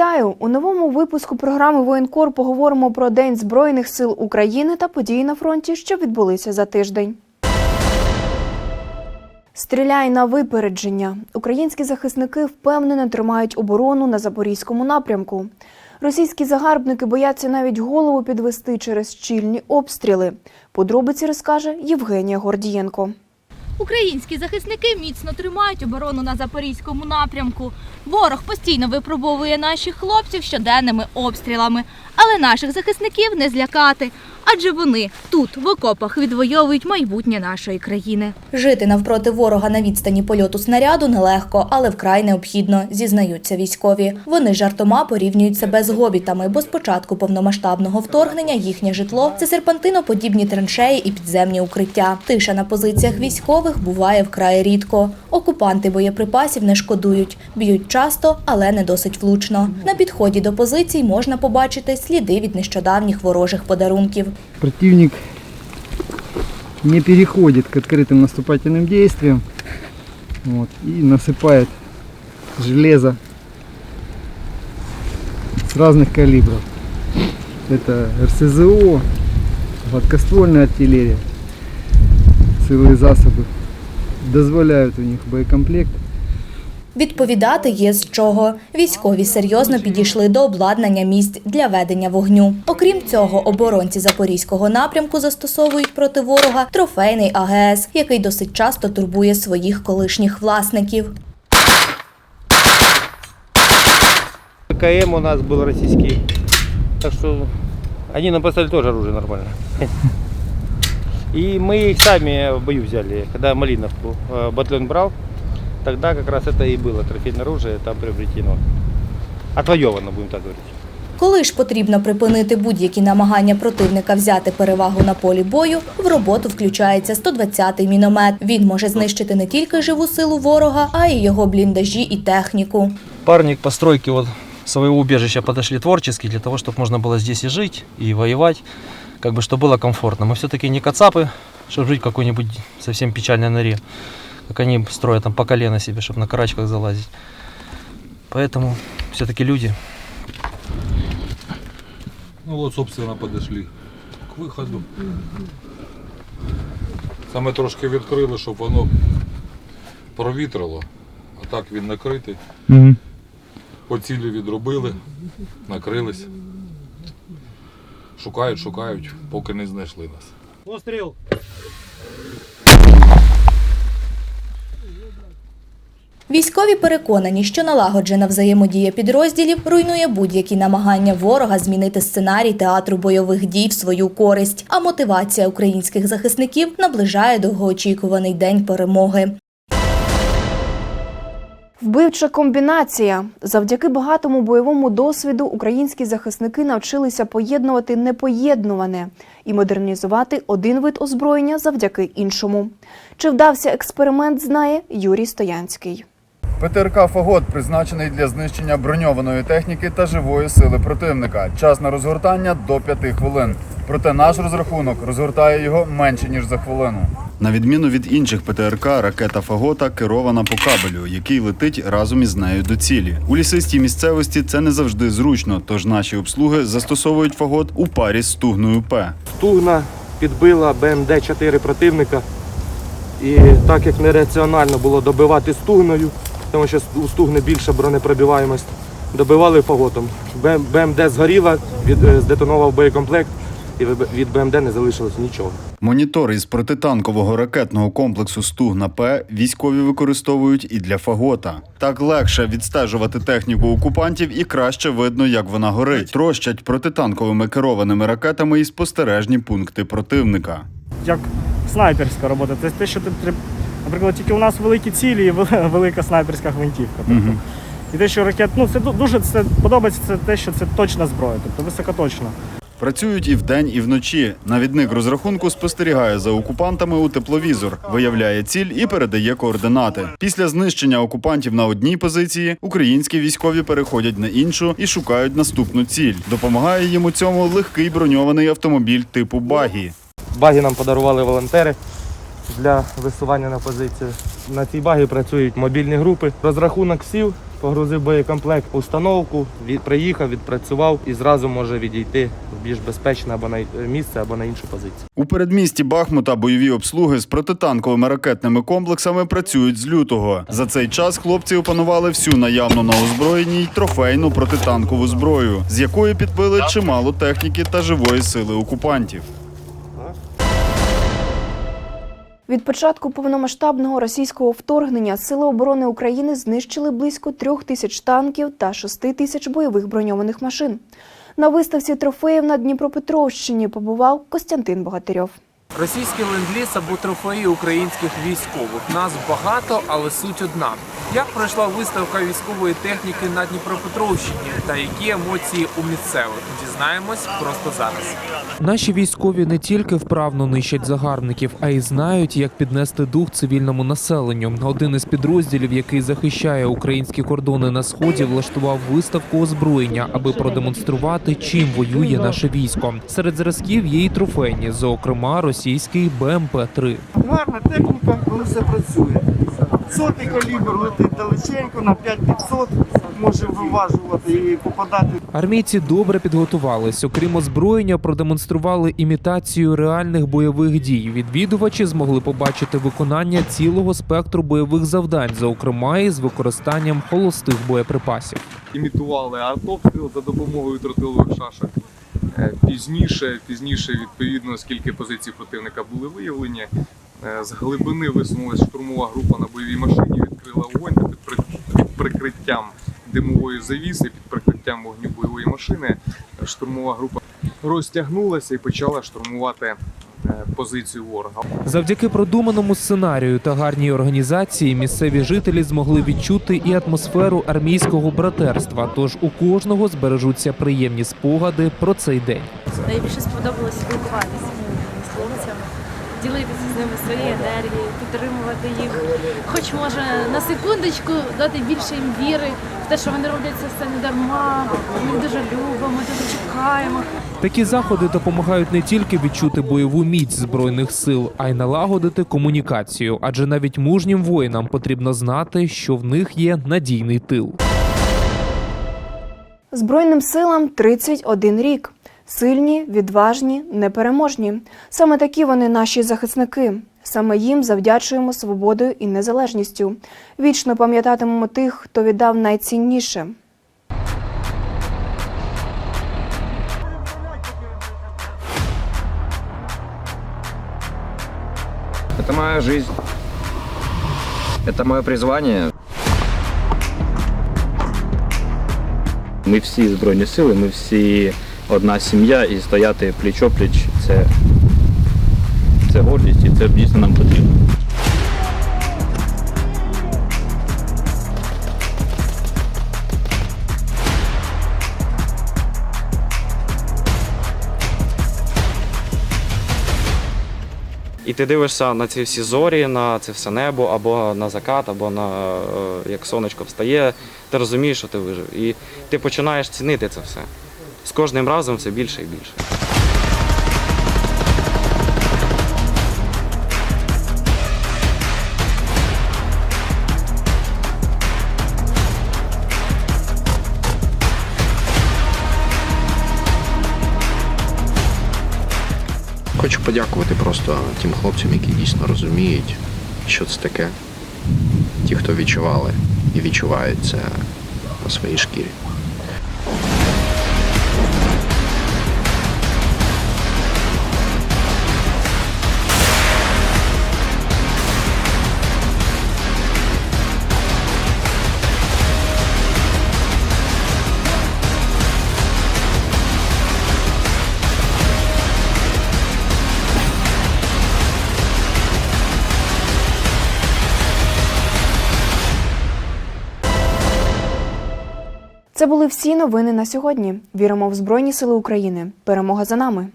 Вітаю! У новому випуску програми Воєнкор поговоримо про День Збройних сил України та події на фронті, що відбулися за тиждень. Стріляй на випередження. Українські захисники впевнено тримають оборону на запорізькому напрямку. Російські загарбники бояться навіть голову підвести через щільні обстріли. Подробиці розкаже Євгенія Гордієнко. Українські захисники міцно тримають оборону на запорізькому напрямку. Ворог постійно випробовує наших хлопців щоденними обстрілами, але наших захисників не злякати, адже вони тут, в окопах, відвоюють майбутнє нашої країни. Жити навпроти ворога на відстані польоту снаряду нелегко, але вкрай необхідно, зізнаються військові. Вони жартома порівнюють себе з гобітами, бо з початку повномасштабного вторгнення їхнє житло це серпантиноподібні траншеї і підземні укриття. Тиша на позиціях військових буває вкрай рідко. Окупанти боєприпасів не шкодують, б'ють часто, але не досить влучно. На підході до позицій можна побачити сліди від нещодавніх ворожих подарунків. Противник не переходит к открытым наступательным действиям вот, и насыпает железо с разных калибров. Это РСЗО, гладкоствольная артиллерия, целые засобы. Дозволяют у них боекомплект. Відповідати є з чого. Військові серйозно підійшли до обладнання місць для ведення вогню. Окрім цього, оборонці запорізького напрямку застосовують проти ворога трофейний АГС, який досить часто турбує своїх колишніх власників. КМ у нас был российский. Так что они нам поставили тоже оружие нормально. И мы их сами в бою взяли. Когда Малиновку э, батальон брал, тогда как раз это и было трофейное оружие там приобретено. Отвоевано, будем так говорить. Коли ж потрібно припинити будь-які намагання противника взяти перевагу на полі бою, в роботу включається 120-й міномет. Він може знищити не тільки живу силу ворога, а й його бліндажі і техніку. парни к постройке вот своего убежища подошли творчески для того, чтобы можно было здесь и жить, и воевать, как бы, чтобы было комфортно. Мы все-таки не кацапы, чтобы жить в какой-нибудь совсем печальной норе, как они строят там по колено себе, чтобы на карачках залазить. Поэтому все-таки люди. Ну вот, собственно, подошли к виходу. Саме трошки відкрили, щоб воно провітрило, а так він накритий. По цілі відробили, накрились. Шукають, шукають, поки не знайшли нас. Пострел! Військові переконані, що налагоджена взаємодія підрозділів руйнує будь-які намагання ворога змінити сценарій театру бойових дій в свою користь. А мотивація українських захисників наближає довгоочікуваний день перемоги. Вбивча комбінація. Завдяки багатому бойовому досвіду українські захисники навчилися поєднувати непоєднуване і модернізувати один вид озброєння завдяки іншому. Чи вдався експеримент, знає Юрій Стоянський. ПТРК Фагот призначений для знищення броньованої техніки та живої сили противника. Час на розгортання до 5 хвилин. Проте наш розрахунок розгортає його менше ніж за хвилину. На відміну від інших ПТРК, ракета Фагота керована по кабелю, який летить разом із нею до цілі. У лісистій місцевості це не завжди зручно, тож наші обслуги застосовують фагот у парі з стугною П. Стугна підбила БМД-4 противника. І так як нераціонально було добивати стугною, тому що у стугни більша бронепробиваємость, добивали фаготом. БМД згоріла, від, е, здетонував боєкомплект, і від- БМД не залишилось нічого. Монітори із протитанкового ракетного комплексу Стугна П військові використовують і для фагота. Так легше відстежувати техніку окупантів і краще видно, як вона горить. Трощать протитанковими керованими ракетами і спостережні пункти противника. як снайперська робота. Це те, що ти Наприклад, тільки у нас великі цілі і велика снайперська гвинтівка. Тобто, Мгм. І те, що ракет, ну це дуже це подобається це те, що це точна зброя, тобто високоточна. Працюють і вдень, і вночі. Навідник розрахунку спостерігає за окупантами у тепловізор, виявляє ціль і передає координати. Після знищення окупантів на одній позиції українські військові переходять на іншу і шукають наступну ціль. Допомагає їм у цьому легкий броньований автомобіль типу багі. Баги нам подарували волонтери для висування на позицію. На цій багі працюють мобільні групи. Розрахунок сів погрузив боєкомплект установку, від, приїхав, відпрацював і зразу може відійти в більш безпечне або на місце, або на іншу позицію. У передмісті Бахмута бойові обслуги з протитанковими ракетними комплексами працюють з лютого. За цей час хлопці опанували всю наявну на озброєнні й трофейну протитанкову зброю, з якої підбили чимало техніки та живої сили окупантів. Від початку повномасштабного російського вторгнення Сили оборони України знищили близько трьох тисяч танків та шести тисяч бойових броньованих машин. На виставці трофеїв на Дніпропетровщині побував Костянтин Богатирьов. Російський ленд-ліз або трофеї українських військових. Нас багато, але суть одна. Як пройшла виставка військової техніки на Дніпропетровщині та які емоції у місцевих? Дізнаємось просто зараз. Наші військові не тільки вправно нищать загарбників, а й знають, як піднести дух цивільному населенню. Один із підрозділів, який захищає українські кордони на сході, влаштував виставку озброєння, аби продемонструвати, чим воює наше військо. Серед зразків є і трофейні, зокрема російський БМП-3. Гарна техніка, коли все працює. Сотий калібр летить далеченько на 5500, може виважувати і попадати Армійці добре підготувались. Окрім озброєння, продемонстрували імітацію реальних бойових дій. Відвідувачі змогли побачити виконання цілого спектру бойових завдань, зокрема і з використанням холостих боєприпасів. Імітували артобстріл за допомогою тротилових шашок. Е, Пізніше, пізніше, відповідно, скільки позицій противника були виявлені, е, з глибини висунулася штурмова група на бойовій машині, відкрила вогонь під, прикриттям димової завіси, під прикриттям вогню бойової машини. Штурмова група розтягнулася і почала штурмувати позицію ворога. Завдяки продуманому сценарію та гарній організації місцеві жителі змогли відчути і атмосферу армійського братерства. Тож у кожного збережуться приємні спогади про цей день. Найбільше сподобалось спілкуватися ділитися з ними своєю енергією, підтримувати їх. Хоч може на секундочку дати більше їм віри в те, що вони роблять це все не дарма. Ми їх дуже любимо, дуже чекаємо. Такі заходи допомагають не тільки відчути бойову міць збройних сил, а й налагодити комунікацію. Адже навіть мужнім воїнам потрібно знати, що в них є надійний тил. Збройним силам 31 рік. Сильні, відважні, непереможні. Саме такі вони наші захисники. Саме їм завдячуємо свободою і незалежністю. Вічно пам'ятатимемо тих, хто віддав найцінніше. Это моя жизнь. Это мое призвание. Ми всі збройні сили, ми всі одна сім'я і стояти пліч-опліч це, це гордість і це дійсно нам потрібно. І ти дивишся на ці всі зорі, на це все небо, або на закат, або на е, як сонечко встає. Ти розумієш, що ти вижив. І ти починаєш цінити це все. З кожним разом все більше і більше. Хочу подякувати просто тим хлопцям, які дійсно розуміють, що це таке. Ті, хто відчували і відчувають це на своїй шкірі. Це були всі новини на сьогодні. Віримо в Збройні Сили України. Перемога за нами.